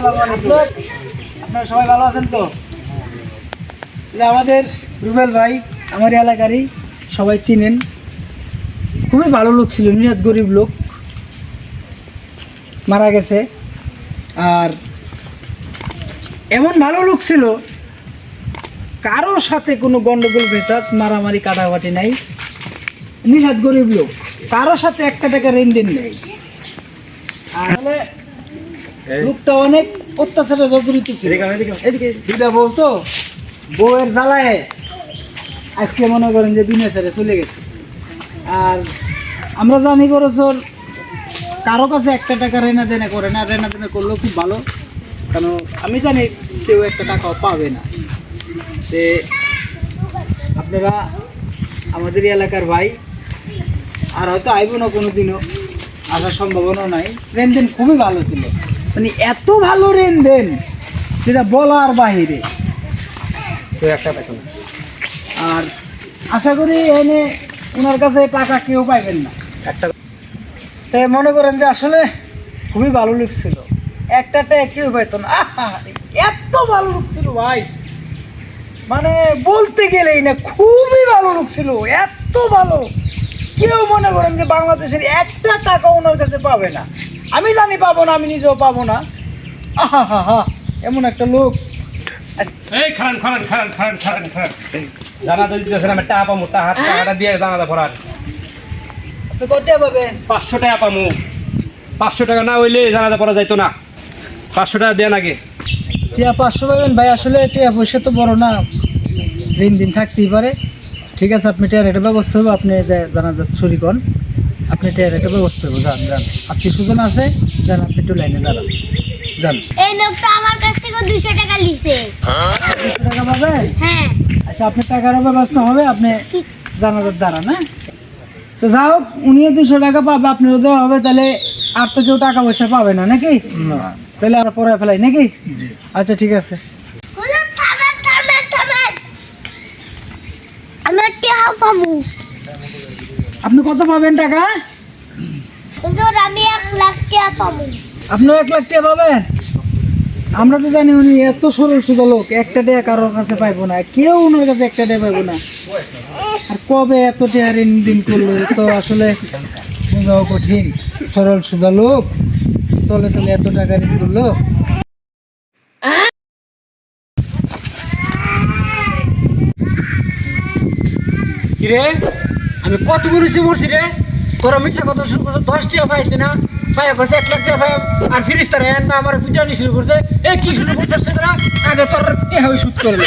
আপনারা সবাই ভালো আছেন তো? আমাদের রুবেল ভাই, আমার এলাকারই সবাই চিনেন। খুবই ভালো লোক ছিল নিহাত গরিব লোক। মারা গেছে। আর এমন ভালো লোক ছিল, কারও সাথে কোনো গন্ডগোল ভেটাত মারামারি, কাটাকাটি নাই। নিহাত গরিব লোক, কারও সাথে একটা টাকা লেনদেন নেই। আর হলে লোকটা অনেক অত্যাচারে জর্জরিত ছিল। দুইটা বলতো বউয়ের জ্বালায় আজকে মনে করেন যে দুনিয়া ছেড়ে চলে গেছে। আর আমরা জানি বছর কারও কাছে একটা টাকা রেনা দেনা করে না রেনা দেনা করলেও খুব ভালো। কারণ আমি জানি কেউ একটা টাকাও পাবে না। তে আপনারা আমাদের এলাকার ভাই আর হয়তো আইব না কোনো দিনও আসার সম্ভাবনা নাই। লেনদেন খুবই ভালো ছিল। মানে এত ভালো লেনদেন যেটা বলার বাহিরে। আর আশা করি এনে ওনার কাছে টাকা কেউ পাইবেন না। একটা তাই মনে করেন যে আসলে খুবই ভালো লোক ছিল। একটা টাকা কেউ পাইতো না। আহা, এত ভালো লোক ছিল ভাই। মানে বলতে গেলেই না খুবই ভালো লোক ছিল। এত ভালো। কেউ মনে করেন যে বাংলাদেশের একটা টাকা ওনার কাছে পাবে না। আমি জানি পাবো না আমি নিজেও পাবো না। আহা হা হা এমন একটা লোক। এই খান খান খান খান খান খান। জানা তো টাকা পামু টাকা টাকাটা দিয়ে আপনি পাবেন? পাঁচশো টাকা পামু। পাঁচশো টাকা না হইলে পড়া যাইতো না। পাঁচশো টাকা দেন আগে। টিয়া পাঁচশো পাবেন? ভাই আসলে টিয়া পয়সা তো বড় না। দিন দিন থাকতেই পারে। ঠিক আছে আপনি টিয়ার একটা ব্যবস্থা হবে আপনি জানা চুরি করেন আপনি টিয়ার একটা ব্যবস্থা হবে যান যান। আত্মীয় স্বজন আছে যান আপনি একটু লাইনে দাঁড়ান। যান। এই লোকটা আমার কাছ থেকে দুশো টাকা লিছে। দুশো টাকা পাবেন হ্যাঁ। আচ্ছা আপনার টাকারও ব্যবস্থা হবে আপনি জানা জানাজার দাঁড়ান হ্যাঁ? তো যা হোক উনিও দুশো টাকা পাবে আপনারও দেওয়া হবে তাহলে আর তো কেউ টাকা পয়সা পাবে না নাকি? তাহলে আর পরে ফেলাই নাকি? আচ্ছা ঠিক আছে। আপনি কত পাবেন টাকা? হুজুর আমি এক লাখ আপনিও এক লাখ টাকা পাবেন? আমরা তো জানি উনি এত সরল সুদা লোক একটা টাকা কারও কাছে পাইবো না কেউ ওনার কাছে একটা টাকা পাইবো না। আর কবে এত টাকা ঋণ দিন করল তো আসলে বোঝাও কঠিন। সরল সুদা লোক তলে তলে এত টাকা ঋণ করল। কিরে? আমি কত মরেছি মরছি রে? তোরা মিথ্যা কথা শুরু করছ, দশ টাকা পাইবে না পাইয়া করছে এক লাখ টাকা পাই আর ফিরিস তারা না আমার পিটানি শুরু করছে। এ কি শুরু করতেছে তারা? আগে তোর এভাবে শুট করবে।